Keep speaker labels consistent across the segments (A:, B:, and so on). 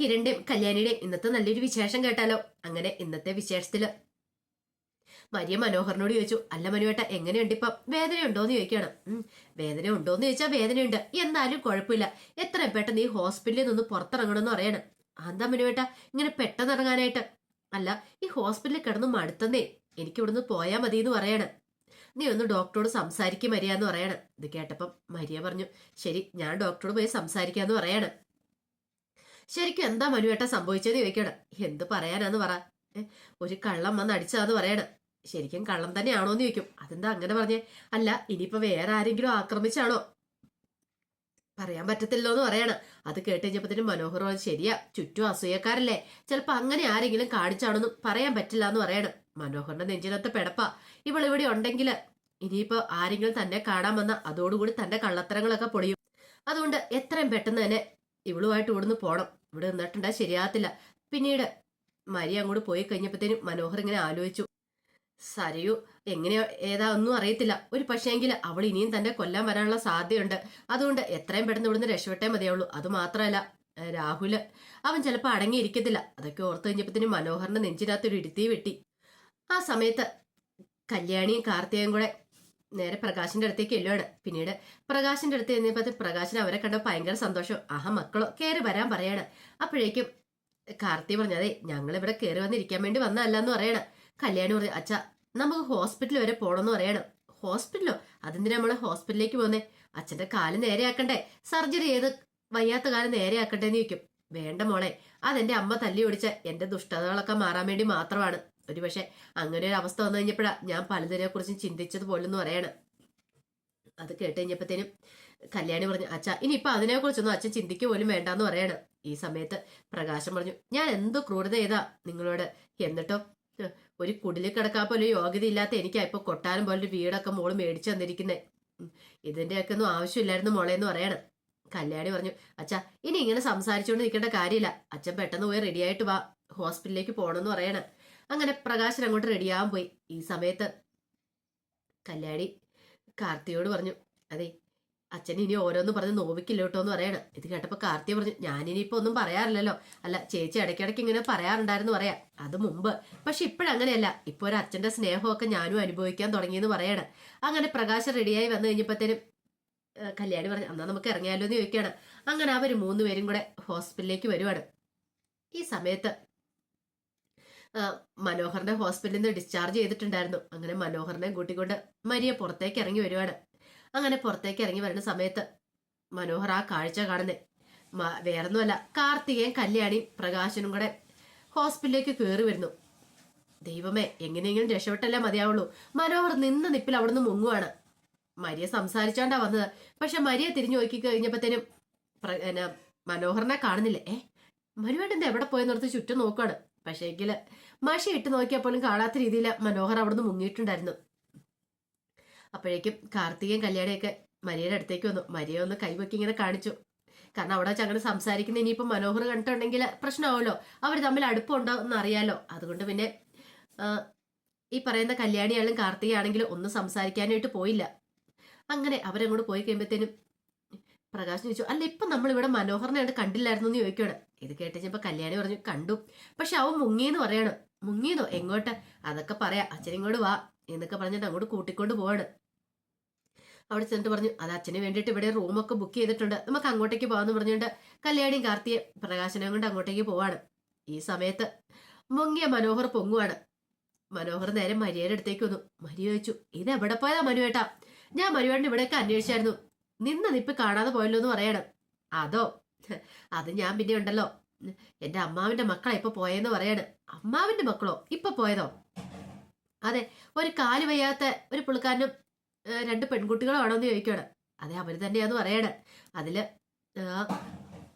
A: കിരണിന്റെയും കല്യാണിയുടെയും ഇന്നത്തെ നല്ലൊരു വിശേഷം കേട്ടാലോ? അങ്ങനെ ഇന്നത്തെ വിശേഷത്തിൽ. മരിയ മനോഹറിനോട് ചോദിച്ചു അല്ല മനുവേട്ട എങ്ങനെയുണ്ട് ഇപ്പം? വേദനയുണ്ടോന്ന് ചോദിക്കണം ഉം, വേദന ഉണ്ടോന്ന് ചോദിച്ചാൽ വേദനയുണ്ട്. എന്നാലും കുഴപ്പമില്ല. എത്രയും പെട്ടെന്ന് ഈ ഹോസ്പിറ്റലിൽ നിന്ന് പുറത്തിറങ്ങണമെന്ന് പറയണം. എന്താ മനുവേട്ട ഇങ്ങനെ പെട്ടെന്ന് ഇറങ്ങാനായിട്ട്? അല്ല ഈ ഹോസ്പിറ്റലിൽ കിടന്ന് മടുത്തന്നേ എനിക്ക് ഇവിടുന്ന് പോയാൽ മതി എന്ന് പറയണം. നീ ഒന്ന് ഡോക്ടറോട് സംസാരിക്കും മരിയ എന്ന് പറയണം. ഇത് കേട്ടപ്പം മരിയ പറഞ്ഞു ശരി ഞാൻ ഡോക്ടറോട് പോയി സംസാരിക്കാന്ന് പറയണം. ശരിക്കും എന്താ മനുവേട്ട സംഭവിച്ചത്? ചോദിക്കണം എന്ത് പറയാനാന്ന് പറ. ഒരു കള്ളം വന്ന് അടിച്ചാന്ന് പറയണം. ശരിക്കും കള്ളം തന്നെയാണോ എന്ന് ചോദിക്കും. അതെന്താ അങ്ങനെ പറഞ്ഞേ? അല്ല ഇനിയിപ്പോ വേറെ ആരെങ്കിലും ആക്രമിച്ചാണോ? പറയാൻ പറ്റത്തില്ലോ എന്ന് പറയണം. അത് കേട്ട് കഴിഞ്ഞപ്പോ മനോഹർ ശരിയാ ചുറ്റും അസൂയക്കാരല്ലേ. ചിലപ്പോ അങ്ങനെ ആരെങ്കിലും കാണിച്ചാണോന്ന് പറയാൻ പറ്റില്ല എന്ന് പറയണം. മനോഹറിന്റെ നെഞ്ചിനകത്ത് പെടപ്പ. ഇവൾ ഇവിടെ ഉണ്ടെങ്കിൽ ഇനിയിപ്പോ ആരെങ്കിലും തന്നെ കാണാൻ വന്ന അതോടുകൂടി തന്റെ കള്ളത്തരങ്ങളൊക്കെ പൊളിയും. അതുകൊണ്ട് എത്രയും പെട്ടെന്ന് തന്നെ ഇവളുമായിട്ട് ഇവിടുന്ന് പോണം. ഇവിടെ നിന്നിട്ടുണ്ടാ ശരിയാകത്തില്ല. പിന്നീട് മരി അങ്ങോട്ട് പോയി കഴിഞ്ഞപ്പോഴത്തേനും മനോഹർ ഇങ്ങനെ ആലോചിച്ചു. സരയു എങ്ങനെയോ ഏതാ ഒന്നും അറിയത്തില്ല. ഒരു പക്ഷേങ്കിൽ അവൾ ഇനിയും തന്നെ കൊല്ലാൻ വരാനുള്ള സാധ്യതയുണ്ട്. അതുകൊണ്ട് എത്രയും പെട്ടെന്ന് ഇവിടുന്ന് രക്ഷപ്പെട്ടേ മതിയുള്ളൂ അത് മാത്രമല്ല രാഹുൽ അവൻ ചിലപ്പോൾ അടങ്ങിയിരിക്കത്തില്ല. അതൊക്കെ ഓർത്ത് കഴിഞ്ഞപ്പോഴത്തേനും മനോഹറിന്റെ നെഞ്ചിനകത്ത് ഒരു ഇടുത്തി വെട്ടി. ആ സമയത്ത് കല്യാണിയും കാർത്തികയും കൂടെ നേരെ പ്രകാശിന്റെ അടുത്തേക്ക് എല്ലുവാണ് പിന്നീട് പ്രകാശിന്റെ അടുത്ത് ചെന്നപ്പോൾ പ്രകാശിന് അവരെ കണ്ട ഭയങ്കര സന്തോഷം. ആഹാ മക്കളോ കയറി വരാൻ പറയാണ്. അപ്പോഴേക്കും കാർത്തി പറഞ്ഞു അതെ ഞങ്ങൾ ഇവിടെ കയറി വന്നിരിക്കാൻ വേണ്ടി വന്നതല്ല എന്ന് പറയണം. കല്യാണി പറഞ്ഞു അച്ഛ നമുക്ക് ഹോസ്പിറ്റൽ വരെ പോകണമെന്ന് പറയണം. ഹോസ്പിറ്റലോ? അതെന്തിനാ നമ്മൾ ഹോസ്പിറ്റലിലേക്ക് പോകുന്നേ അച്ഛന്റെ കാൽ നേരെയാക്കണ്ടേ. സർജറി ചെയ്ത് വയ്യാത്ത കാൽ നേരെയാക്കണ്ടേന്ന് ചോദിക്കും. വേണ്ട മോളെ അതെന്റെ അമ്മ തല്ലി ഓടിച്ച എന്റെ ദുഷ്ടതകളൊക്കെ മാറാൻ വേണ്ടി മാത്രമാണ്. ഒരുപക്ഷെ അങ്ങനെ ഒരു അവസ്ഥ വന്നു കഴിഞ്ഞപ്പോഴാ ഞാൻ പലതിനെ കുറിച്ച് ചിന്തിച്ചത് പോലെന്ന് പറയണം. അത് കേട്ട് കഴിഞ്ഞപ്പോഴത്തേനും കല്യാണി പറഞ്ഞു അച്ഛ അതിനെ കുറിച്ചൊന്നും അച്ഛൻ ചിന്തിക്കുക പോലും വേണ്ടാന്ന് പറയാണ്. ഈ സമയത്ത് പ്രകാശം പറഞ്ഞു ഞാൻ എന്തോ ക്രൂരത ചെയ്താ നിങ്ങളോട്? എന്നിട്ടോ ഒരു കുടിലിൽ കിടക്കാൻ പോലെ യോഗ്യത ഇല്ലാത്ത എനിക്കാ ഇപ്പൊ കൊട്ടാരം പോലെ ഒരു വീടൊക്കെ മോൾ മേടിച്ചു തന്നിരിക്കുന്നേ. ഉം, ഇതിന്റെയൊക്കെ ഒന്നും ആവശ്യമില്ലായിരുന്നു മോളെ എന്ന് പറയണം. കല്യാണി പറഞ്ഞു അച്ഛ ഇനി ഇങ്ങനെ സംസാരിച്ചുകൊണ്ട് നിൽക്കേണ്ട കാര്യമില്ല. അച്ഛൻ പെട്ടെന്ന് പോയി റെഡിയായിട്ട് വാ ഹോസ്പിറ്റലിലേക്ക് പോകണമെന്ന് പറയണം. അങ്ങനെ പ്രകാശൻ അങ്ങോട്ട് റെഡിയാവാൻ പോയി. ഈ സമയത്ത് കല്യാണി കാർത്തിയോട് പറഞ്ഞു അതെ അച്ഛൻ ഇനി ഓരോന്ന് പറഞ്ഞ് നോവിക്കില്ല കേട്ടോ എന്ന് പറയണം. ഇത് കേട്ടപ്പോൾ കാർത്തിയ പറഞ്ഞു ഞാനിനിയിപ്പോൾ ഒന്നും പറയാറില്ലല്ലോ. അല്ല ചേച്ചി ഇടയ്ക്കിടയ്ക്ക് ഇങ്ങനെ പറയാറുണ്ടായിരുന്നു പറയാം. അത് മുമ്പ്. പക്ഷെ ഇപ്പോഴങ്ങനെയല്ല. ഇപ്പോൾ ഒരു അച്ഛന്റെ സ്നേഹമൊക്കെ ഞാനും അനുഭവിക്കാൻ തുടങ്ങിയെന്ന് പറയണം. അങ്ങനെ പ്രകാശം റെഡിയായി വന്നു കഴിഞ്ഞപ്പോഴത്തേനും കല്യാണി പറഞ്ഞു എന്നാൽ നമുക്ക് ഇറങ്ങിയാലോ എന്ന് ചോദിക്കുകയാണ്. അങ്ങനെ അവർ മൂന്നുപേരും കൂടെ ഹോസ്പിറ്റലിലേക്ക് വരുവാണ്. ഈ സമയത്ത് മനോഹറിനെ ഹോസ്പിറ്റലിൽ നിന്ന് ഡിസ്ചാർജ് ചെയ്തിട്ടുണ്ടായിരുന്നു. അങ്ങനെ മനോഹറിനെ കൂട്ടിക്കൊണ്ട് മരിയ പുറത്തേക്ക് ഇറങ്ങി വരുവാണ്. അങ്ങനെ പുറത്തേക്ക് ഇറങ്ങി വരുന്ന സമയത്ത് മനോഹർ ആ കാഴ്ച കാണുന്നേ. വേറൊന്നുമല്ല കാർത്തികയും കല്യാണിയും പ്രകാശനും കൂടെ ഹോസ്പിറ്റലിലേക്ക് കയറി വരുന്നു. ദൈവമേ എങ്ങനെയെങ്കിലും രക്ഷപ്പെട്ടല്ലേ മതിയാവുള്ളൂ. മനോഹർ നിന്ന നിപ്പിൽ അവിടുന്ന് മുങ്ങുവാണ്. മരിയ സംസാരിച്ചോണ്ടാ വന്നത്. പക്ഷെ മരിയ തിരിഞ്ഞു നോക്കി കഴിഞ്ഞപ്പോഴത്തേനും മനോഹറിനെ കാണുന്നില്ല? ഏ മരുവേട്ടന്റെ എവിടെ പോയെന്നോർത്ത് ചുറ്റും നോക്കുകയാണ് പക്ഷേ മഷ ഇട്ട് നോക്കിയാൽ പോലും കാണാത്ത രീതിയിൽ മനോഹർ അവിടുന്ന് മുങ്ങിയിട്ടുണ്ടായിരുന്നു. അപ്പോഴേക്കും കാർത്തികയും കല്യാണിയൊക്കെ മരിയയുടെ അടുത്തേക്ക് വന്നു. മരിയ ഒന്ന് കൈവക്കി ഇങ്ങനെ കാണിച്ചു. കാരണം അവിടെ വെച്ച് അങ്ങനെ സംസാരിക്കുന്ന ഇനിയിപ്പോൾ മനോഹർ കണ്ടിട്ടുണ്ടെങ്കിൽ പ്രശ്നമാവുമല്ലോ. അവർ തമ്മിൽ അടുപ്പമുണ്ടോ എന്ന് അറിയാലോ അതുകൊണ്ട് പിന്നെ ഈ പറയുന്ന കല്യാണിയാളും കാർത്തികയാണെങ്കിലും ഒന്നും സംസാരിക്കാനായിട്ട് പോയില്ല. അങ്ങനെ അവരങ്ങോട്ട് പോയി കഴിയുമ്പോഴത്തേനും പ്രകാശ് ചോദിച്ചു അല്ല ഇപ്പൊ നമ്മൾ ഇവിടെ മനോഹറിനെ ആണ് കണ്ടില്ലായിരുന്നു എന്ന് ചോദിക്കുകയാണ് ഇത് കേട്ടിച്ചപ്പോ കല്യാണി പറഞ്ഞു കണ്ടു. പക്ഷെ അവൻ മുങ്ങിയെന്ന് പറയണം. മുങ്ങിയതോ എങ്ങോട്ട്? അതൊക്കെ പറയാം. അച്ഛൻ ഇങ്ങോട്ട് വാ എന്നൊക്കെ പറഞ്ഞിട്ട് അങ്ങോട്ട് കൂട്ടിക്കൊണ്ട് പോവാണ്. അവിടെ ചെന്നിട്ട് പറഞ്ഞു അത് അച്ഛന് വേണ്ടിയിട്ട് ഇവിടെ റൂമൊക്കെ ബുക്ക് ചെയ്തിട്ടുണ്ട്. നമുക്ക് അങ്ങോട്ടേക്ക് പോകാന്ന് പറഞ്ഞുകൊണ്ട് കല്യാണിയും കാർത്തിയെ പ്രകാശനം കൊണ്ട് അങ്ങോട്ടേക്ക് പോവാണ്. ഈ സമയത്ത് മുങ്ങിയ മനോഹർ പൊങ്ങുവാണ്. മനോഹർ നേരെ മരിയയുടെ അടുത്തേക്ക് വന്നു. മരി ചോദിച്ചു ഇത് എവിടെ പോയതാ മനുവേട്ടാ? ഞാൻ മനുവേട്ടൻ ഇവിടെയൊക്കെ അന്വേഷിച്ചായിരുന്നു. നിന്ന നിപ്പ് കാണാതെ പോയല്ലോ എന്ന് പറയണം. അതോ? അത് ഞാൻ പിന്നെ ഉണ്ടല്ലോ. എന്റെ അമ്മാവിന്റെ മക്കളെ ഇപ്പൊ പോയെന്ന് പറയാണ്. അമ്മാവിന്റെ മക്കളോ? ഇപ്പൊ പോയതോ? അതെ ഒരു കാൽ വയ്യാത്ത ഒരു പുള്ളിക്കാരനും രണ്ട് പെൺകുട്ടികളോ ആണോ എന്ന് ചോദിക്കുകയാണ് അതെ അവർ തന്നെയാന്ന് പറയണേ. അതിൽ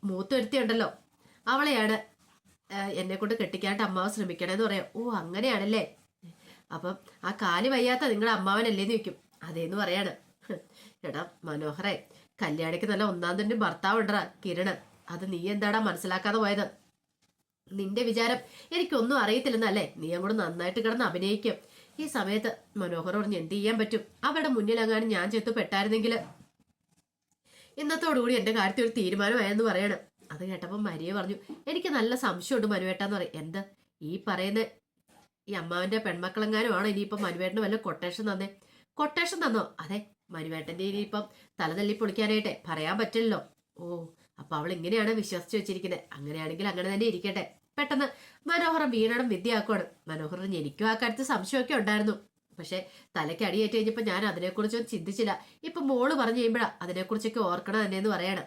A: മൂത്തൊരുത്തി ഉണ്ടല്ലോ അവളെയാണ് എന്നെ കൊണ്ട് കെട്ടിക്കാണ്ട് അമ്മാവ് ശ്രമിക്കണേന്ന് പറയാം. ഓ അങ്ങനെയാണല്ലേ? അപ്പം ആ കാൽ വയ്യാത്ത നിങ്ങളുടെ അമ്മാവനല്ലേന്ന് ചോദിക്കും. അതേന്ന് പറയാണ്. എടാ മനോഹറെ കല്യാണിക്ക് നല്ല ഒന്നാം തന്നെ ഭർത്താവ് ഉണ്ടടാ കിരണ്. അത് നീ എന്താടാ മനസ്സിലാക്കാതെ പോയത്? നിന്റെ വിചാരം എനിക്കൊന്നും അറിയത്തില്ലെന്നല്ലേ? നീ അങ്ങോട്ട് നന്നായിട്ട് കിടന്ന് അഭിനയിക്കും. ഈ സമയത്ത് മനോഹർ പറഞ്ഞ് എന്ത് ചെയ്യാൻ പറ്റും? അവരുടെ മുന്നിലെങ്ങാനും ഞാൻ ചെത്ത് പെട്ടായിരുന്നെങ്കിൽ ഇന്നത്തോടുകൂടി എന്റെ കാര്യത്തിൽ ഒരു തീരുമാനമായെന്ന് പറയണം. അത് കേട്ടപ്പോൾ മരിയ പറഞ്ഞു എനിക്ക് നല്ല സംശയമുണ്ട് മനുവേട്ടാന്ന് പറയും. എന്ത്? ഈ പറയുന്ന ഈ അമ്മാവന്റെ പെൺമക്കളെങ്ങാനും ആണോ ഇനിയിപ്പം മനുവേട്ടന് വല്ല കൊട്ടേഷൻ തന്നേ? കൊട്ടേഷൻ തന്നോ? അതെ മനുവേട്ടന്റെ ഇനിയിപ്പം തലതല്ലി പൊളിക്കാനായിട്ടെ പറയാൻ പറ്റില്ലല്ലോ. ഓ അപ്പൊ അവൾ ഇങ്ങനെയാണ് വിശ്വസിച്ച് വെച്ചിരിക്കുന്നത് അങ്ങനെയാണെങ്കിൽ അങ്ങനെ തന്നെ ഇരിക്കട്ടെ. പെട്ടെന്ന് മനോഹരം വീണടം വിദ്യയാക്കുവാണ്. മനോഹരൻ എനിക്കും ആ കാര്യത്തിൽ സംശയമൊക്കെ ഉണ്ടായിരുന്നു. പക്ഷെ തലയ്ക്ക് അടിയേറ്റ് കഴിഞ്ഞപ്പോൾ ഞാൻ അതിനെക്കുറിച്ചൊന്നും ചിന്തിച്ചില്ല. ഇപ്പൊ മോൾ പറഞ്ഞു കഴിയുമ്പോഴാ അതിനെക്കുറിച്ചൊക്കെ ഓർക്കണം തന്നെ എന്ന് പറയണം.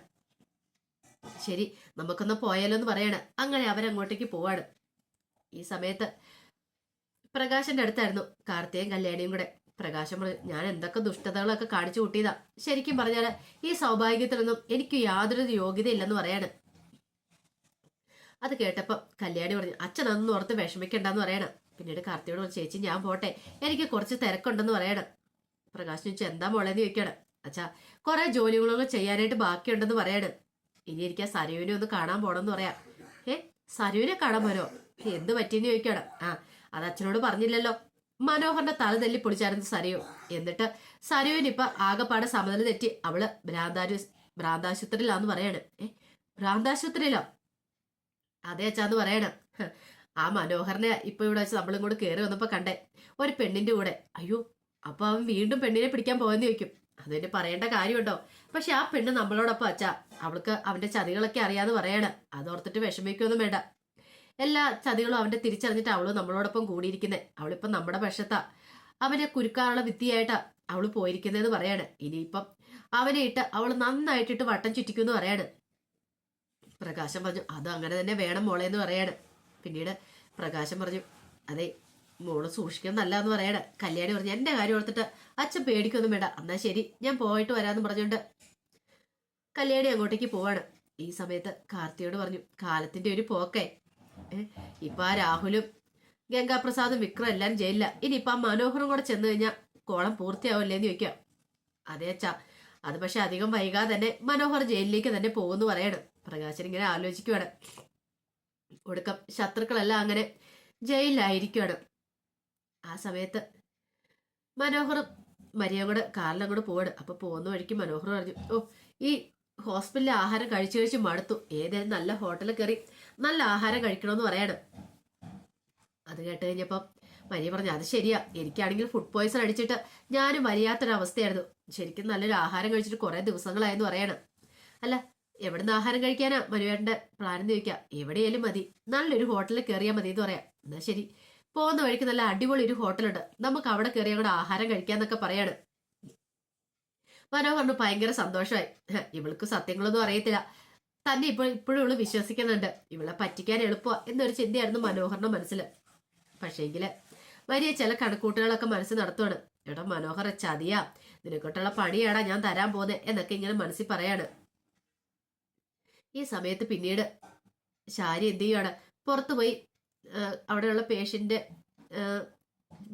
A: ശരി നമുക്കൊന്ന് പോയാലോ എന്ന് പറയണം. അങ്ങനെ അവരങ്ങോട്ടേക്ക് പോവാണ്. ഈ സമയത്ത് പ്രകാശന്റെ അടുത്തായിരുന്നു. കാർത്തികയും കല്യാണിയും കൂടെ. പ്രകാശം പറഞ്ഞു ഞാൻ എന്തൊക്കെ ദുഷ്ടതകളൊക്കെ കാണിച്ചു കൂട്ടിയതാ. ശരിക്കും പറഞ്ഞാൽ ഈ സൗഭാഗ്യത്തിലൊന്നും എനിക്ക് യാതൊരു യോഗ്യതയില്ലെന്ന് പറയാണ്. അത് കേട്ടപ്പോൾ കല്യാണി പറഞ്ഞു അച്ഛൻ അന്ന് ഓർത്ത് വിഷമിക്കണ്ടെന്ന് പറയണം. പിന്നീട് കാർത്തിയോട് പറഞ്ഞു ചേച്ചി ഞാൻ പോട്ടെ. എനിക്ക് കുറച്ച് തിരക്കുണ്ടെന്ന് പറയണം. പ്രകാശ് ചോദിച്ചു എന്താ മോളേന്ന് ചോദിക്കണം അച്ഛാ കുറെ ജോലികളൊക്കെ ചെയ്യാനായിട്ട് ബാക്കിയുണ്ടെന്ന് പറയണം. ഇനി എനിക്ക് ആ സരുവിനെ ഒന്ന് കാണാൻ പോണെന്ന് പറയാം. ഏ സരുവിനെ കാണാൻ പോരോ? എന്ത് പറ്റിയെന്ന് ചോദിക്കണം ആ അത് അച്ഛനോട് പറഞ്ഞില്ലല്ലോ. മനോഹറിന്റെ തല തല്ലി പൊളിച്ചായിരുന്നു സരയു. എന്നിട്ട് സരയുവിന് ഇപ്പൊ ആകെപ്പാടെ സമനില തെറ്റി. അവൾ ഭ്രാന്താരു ഭ്രാന്താശുപത്രിയിലാന്ന് പറയാണ്. ഏ ഭ്രാന്താശുപത്രിയിലോ? അതെ അച്ഛാന്ന് പറയണം. ആ മനോഹറിനെ ഇപ്പൊ ഇവിടെ വെച്ച് നമ്മളും കൂടെ കയറി വന്നപ്പോ കണ്ടേ. ഒരു പെണ്ണിന്റെ കൂടെ. അയ്യോ അപ്പൊ അവൻ വീണ്ടും പെണ്ണിനെ പിടിക്കാൻ പോകുന്ന ചോദിക്കും. അതിന് പറയേണ്ട കാര്യമുണ്ടോ? പക്ഷെ ആ പെണ്ണ് നമ്മളോടൊപ്പം അച്ഛാ. അവൾക്ക് അവന്റെ ചതികളൊക്കെ അറിയാന്ന് പറയാണ്. അതോർത്തിട്ട് വിഷമിക്കൊന്നും വേണ്ട. എല്ലാ ചതികളും അവന്റെ തിരിച്ചറിഞ്ഞിട്ട് അവൾ നമ്മളോടൊപ്പം കൂടിയിരിക്കുന്നത് അവളിപ്പം നമ്മുടെ പക്ഷത്താ. അവനെ കുരുക്കാനുള്ള വിദ്യയായിട്ടാ അവൾ പോയിരിക്കുന്നതെന്ന് പറയാണ്. ഇനിയിപ്പം അവനെ ഇട്ട് അവൾ നന്നായിട്ടിട്ട് വട്ടം ചുറ്റിക്കുമെന്ന് പറയാണ്. പ്രകാശം പറഞ്ഞു അത് അങ്ങനെ തന്നെ വേണം മോളെ എന്ന് പറയാണ്. പിന്നീട് പ്രകാശം പറഞ്ഞു അതെ മോൾ സൂക്ഷിക്കുന്നല്ല എന്ന് പറയണ. കല്യാണി പറഞ്ഞു എന്റെ കാര്യം ഓർത്തിട്ട് അച്ഛൻ പേടിക്കൊന്നും വേണ്ട. എന്നാ ശരി ഞാൻ പോയിട്ട് വരാന്ന് പറഞ്ഞുകൊണ്ട് കല്യാണി അങ്ങോട്ടേക്ക് പോവാണ്. ഈ സമയത്ത് കാർത്തിയോട് പറഞ്ഞു കാലത്തിന്റെ ഒരു പോക്കേ. ഇപ്പൊ ആ രാഹുലും ഗംഗാപ്രസാദും വിക്രം എല്ലാം ജയിലില്ല ഇനിയിപ്പൊ ആ മനോഹറും കൂടെ ചെന്ന് കഴിഞ്ഞാൽ കോളം പൂർത്തിയാവില്ലേന്ന് ചോദിക്കാം. അതെ അച്ഛാ അത് പക്ഷെ അധികം വൈകാതെ തന്നെ മനോഹർ ജയിലിലേക്ക് തന്നെ പോകുമെന്ന് പറയണം. പ്രകാശൻ ഇങ്ങനെ ആലോചിക്കുവാണ്. ഒടുക്കം ശത്രുക്കളെല്ലാം അങ്ങനെ ജയിലിലായിരിക്കുവാണ്. ആ സമയത്ത് മനോഹറും മരിയും കൂടെ കാറിലും കൂടെ പോവാണ്. അപ്പൊ പോകുന്ന വഴിക്ക് മനോഹർ പറഞ്ഞു ഓ ഈ ഹോസ്പിറ്റലിലെ ആഹാരം കഴിച്ചു കഴിച്ച് മടുത്തു. ഏതേലും നല്ല ഹോട്ടലിൽ കയറി നല്ല ആഹാരം കഴിക്കണമെന്ന് പറയാണ്. അത് കേട്ട് കഴിഞ്ഞപ്പം മരിയ പറഞ്ഞു അത് ശരിയാ. എനിക്കാണെങ്കിൽ ഫുഡ് പോയ്സൺ അടിച്ചിട്ട് ഞാനും വരിയാത്തൊരവസ്ഥയായിരുന്നു. ശരിക്കും നല്ലൊരു ആഹാരം കഴിച്ചിട്ട് കുറേ ദിവസങ്ങളായെന്ന് പറയാണ്. അല്ല എവിടുന്ന് ആഹാരം കഴിക്കാനാ മനുവേട്ടന്റെ പ്ലാൻ എന്ന് ചോദിക്കാം. എവിടെയാലും മതി. നല്ലൊരു ഹോട്ടലിൽ കയറിയാൽ മതി എന്ന് പറയാം. എന്നാ ശരി. പോകുന്ന വഴിക്ക് നല്ല അടിപൊളി ഒരു ഹോട്ടലുണ്ട് നമുക്ക് അവിടെ കയറി അങ്ങോട്ട് ആഹാരം കഴിക്കാന്നൊക്കെ പറയാണ്. മനോഹറിന് ഭയങ്കര സന്തോഷമായി. ഇവൾക്ക് സത്യങ്ങളൊന്നും അറിയത്തില്ല. തന്നെ ഇപ്പോൾ ഇപ്പോഴും ഇവൾ വിശ്വസിക്കുന്നുണ്ട്. ഇവളെ പറ്റിക്കാൻ എളുപ്പമാ എന്നൊരു ചിന്തയായിരുന്നു മനോഹറിന്റെ മനസ്സിൽ പക്ഷേങ്കിൽ വലിയ ചില കണക്കൂട്ടുകളൊക്കെ മനസ്സിൽ നടത്തുവാണ്. എടാ മനോഹർ ചതിയാ. നിനക്കൊട്ടുള്ള പണിയാടാ ഞാൻ തരാൻ പോന്നെ എന്നൊക്കെ ഇങ്ങനെ മനസ്സിൽ പറയാണ്. ഈ സമയത്ത് പിന്നീട് ശാരി എന്ത് ചെയ്യുവാണ്? പുറത്തു പോയി ആ, അവിടെയുള്ള പേഷ്യന്റ്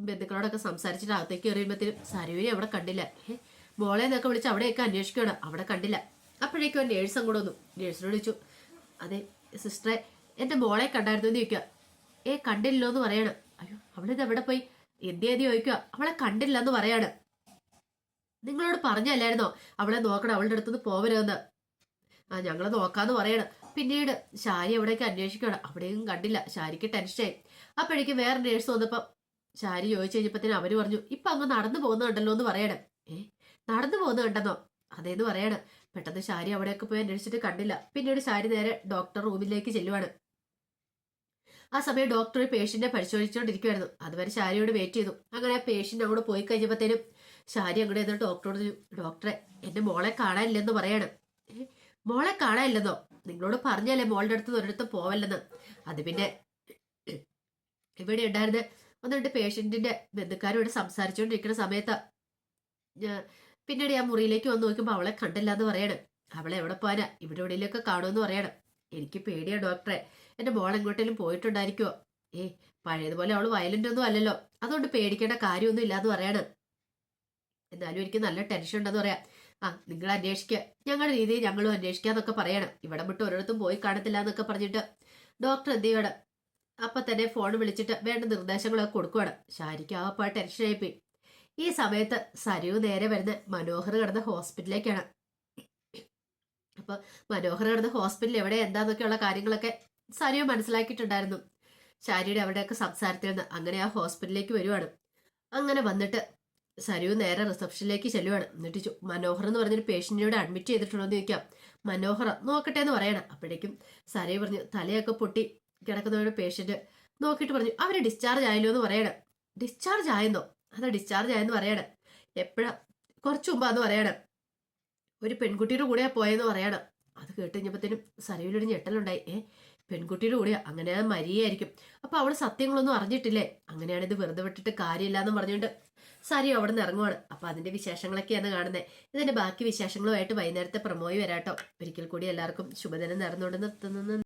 A: ബന്ധുക്കളോടൊക്കെ സംസാരിച്ചിട്ട് അകത്തേക്ക് എറിയുമ്പോഴത്തേനും സരുവിനെ അവിടെ കണ്ടില്ല. മോളെ എന്നൊക്കെ വിളിച്ച് അവിടെയൊക്കെ അന്വേഷിക്കുകയാണ് അവിടെ കണ്ടില്ല. അപ്പോഴേക്കും നേഴ്സ് അങ്ങോട്ട് വന്നു. നേഴ്സിനോട് ചോദിച്ചു അതെ സിസ്റ്ററെ എന്റെ മോളെ കണ്ടായിരുന്നു എന്ന് ചോദിക്കുക. ഏ കണ്ടില്ലല്ലോ എന്ന് പറയാണ്. അയ്യോ അവളിത് എവിടെ പോയി? എന്ത് ചെയ്ത് ചോദിക്കുക. അവളെ കണ്ടില്ല എന്ന് പറയാണ്. നിങ്ങളോട് പറഞ്ഞല്ലായിരുന്നോ? അവളെ നോക്കണം അവളുടെ അടുത്തുനിന്ന് പോവരുതെന്ന്. ആ ഞങ്ങൾ നോക്കാന്ന് പറയണം. പിന്നീട് ശാരി എവിടേക്ക് അന്വേഷിക്കണം അവിടെയും കണ്ടില്ല. ശാരിക്ക് ടെൻഷനായി. അപ്പോഴേക്കും വേറെ നേഴ്സ് വന്നപ്പം ശാരി ചോദിച്ചു കഴിഞ്ഞപ്പത്തിന് അവർ പറഞ്ഞു ഇപ്പൊ അങ്ങ് നടന്നു പോകുന്നുണ്ടല്ലോ എന്ന് പറയണം. ഏ നടന്നു പോകുന്നുണ്ടെന്നോ അതേന്ന് പറയണം. പെട്ടെന്ന് ശാരി അവിടെയൊക്കെ പോയി അന്വേഷിച്ചിട്ട് കണ്ടില്ല. പിന്നീട് ശാരി നേരെ ഡോക്ടർ റൂമിലേക്ക് ചെല്ലുവാണ്. ആ സമയം ഡോക്ടർ പേഷ്യന്റിനെ പരിശോധിച്ചുകൊണ്ടിരിക്കുവായിരുന്നു. അതുവരെ ശാരിയോട് വെയിറ്റ് ചെയ്തു. അങ്ങനെ പേഷ്യന്റ് അങ്ങോട്ട് പോയി കഴിഞ്ഞപ്പോഴത്തേനും ശാരി അങ്ങോട്ട് എന്നിട്ട് ഡോക്ടറോട് ഡോക്ടറെ എന്റെ മോളെ കാണാനില്ലെന്ന് പറയാണ്. "ഏ, മോളെ കാണാനില്ലെന്നോ? നിങ്ങളോട് പറഞ്ഞല്ലേ മോളുടെ അടുത്ത് ഒരിടത്ത് പോവല്ലെന്ന്? അത് പിന്നെ ഇവിടെ ഉണ്ടായിരുന്ന ഒന്ന് രണ്ട് പേഷ്യന്റിന്റെ ബന്ധുക്കാരോട് സംസാരിച്ചുകൊണ്ടിരിക്കുന്ന സമയത്ത് പിന്നീട് ഞാൻ മുറിയിലേക്ക് വന്ന് നോക്കുമ്പോൾ അവളെ കണ്ടില്ല എന്ന് പറയണം. അവളെ എവിടെ പോകാനാ ഇവിടെ എവിടെയെങ്കിലൊക്കെ കാണുമെന്ന് പറയണം. എനിക്ക് പേടിയാ ഡോക്ടറെ. എന്റെ മോൾ എങ്ങോട്ടേലും പോയിട്ടുണ്ടായിരിക്കുമോ ഏ പഴയതുപോലെ അവൾ വയലന്റ് ഒന്നും അല്ലല്ലോ. അതുകൊണ്ട് പേടിക്കേണ്ട കാര്യമൊന്നും ഇല്ലാന്ന് പറയണം. എന്നാലും എനിക്ക് നല്ല ടെൻഷൻ ഉണ്ടെന്ന് പറയാം. ആ നിങ്ങൾ അന്വേഷിക്കുക ഞങ്ങളുടെ രീതിയിൽ ഞങ്ങളും അന്വേഷിക്കാന്നൊക്കെ പറയണം. ഇവിടെ വിട്ട് ഒരിടത്തും പോയി കാണത്തില്ല എന്നൊക്കെ പറഞ്ഞിട്ട് ഡോക്ടർ എന്ത് ചെയ്യണം? അപ്പൊ തന്നെ ഫോൺ വിളിച്ചിട്ട് വേണ്ട നിർദ്ദേശങ്ങളൊക്കെ കൊടുക്കുവാണ്. ശാരിക്ക് ആ ടെൻഷൻ പോയി. ഈ സമയത്ത് സരു നേരെ വരുന്നത് മനോഹർ കിടന്ന ഹോസ്പിറ്റലിലേക്കാണ്. അപ്പൊ മനോഹർ കിടന്ന ഹോസ്പിറ്റലിൽ എവിടെ എന്താന്നൊക്കെയുള്ള കാര്യങ്ങളൊക്കെ സരു മനസ്സിലാക്കിയിട്ടുണ്ടായിരുന്നു. ശാരിയുടെ അവിടെയൊക്കെ സംസാരത്തിൽ അങ്ങനെ ആ ഹോസ്പിറ്റലിലേക്ക് വരുവാണ്. അങ്ങനെ വന്നിട്ട് സരു നേരെ റിസപ്ഷനിലേക്ക് ചെല്ലുവാണ്. എന്നിട്ട് മനോഹർ എന്ന് പറഞ്ഞൊരു പേഷ്യന്റിനോട് അഡ്മിറ്റ് ചെയ്തിട്ടുണ്ടോ എന്ന് ചോദിക്കാം. മനോഹർ നോക്കട്ടെ എന്ന് പറയണം. അപ്പോഴേക്കും സരു പറഞ്ഞു തലയൊക്കെ പൊട്ടി കിടക്കുന്ന ഒരു പേഷ്യന്റ് നോക്കിയിട്ട് പറഞ്ഞു അവർ ഡിസ്ചാർജ് ആയല്ലോ എന്ന് പറയണം. ഡിസ്ചാർജ് ആയെന്നോ? അതാ ഡിസ്ചാർജ് ആയെന്ന് പറയണം. എപ്പോഴാ? കുറച്ചു മുമ്പാന്ന് പറയണം. ഒരു പെൺകുട്ടിയുടെ കൂടെ പോയെന്ന് പറയണം. അത് കേട്ട് കഴിഞ്ഞപ്പോഴത്തേനും സരയിലൊരു ഞെട്ടലുണ്ടായി. ഏ പെൺകുട്ടിയുടെ കൂടെ അങ്ങനെ മരിയായിരിക്കും. അപ്പൊ അവൾ സത്യങ്ങളൊന്നും അറിഞ്ഞിട്ടില്ലേ? അങ്ങനെയാണ് ഇത് വെറുതെ വിട്ടിട്ട് കാര്യമില്ല എന്ന് പറഞ്ഞുകൊണ്ട് സരിയോ അവിടെ നിന്ന് ഇറങ്ങുവാണ്. അപ്പൊ അതിന്റെ വിശേഷങ്ങളൊക്കെയാണ് കാണുന്നത് ഇതിന്റെ ബാക്കി വിശേഷങ്ങളുമായിട്ട് വൈകുന്നേരത്തെ പ്രമോയി വരാട്ടോ. ഒരിക്കൽ കൂടി എല്ലാവർക്കും ശുഭദിനം നടന്നുകൊണ്ട് നിർത്തുന്നു.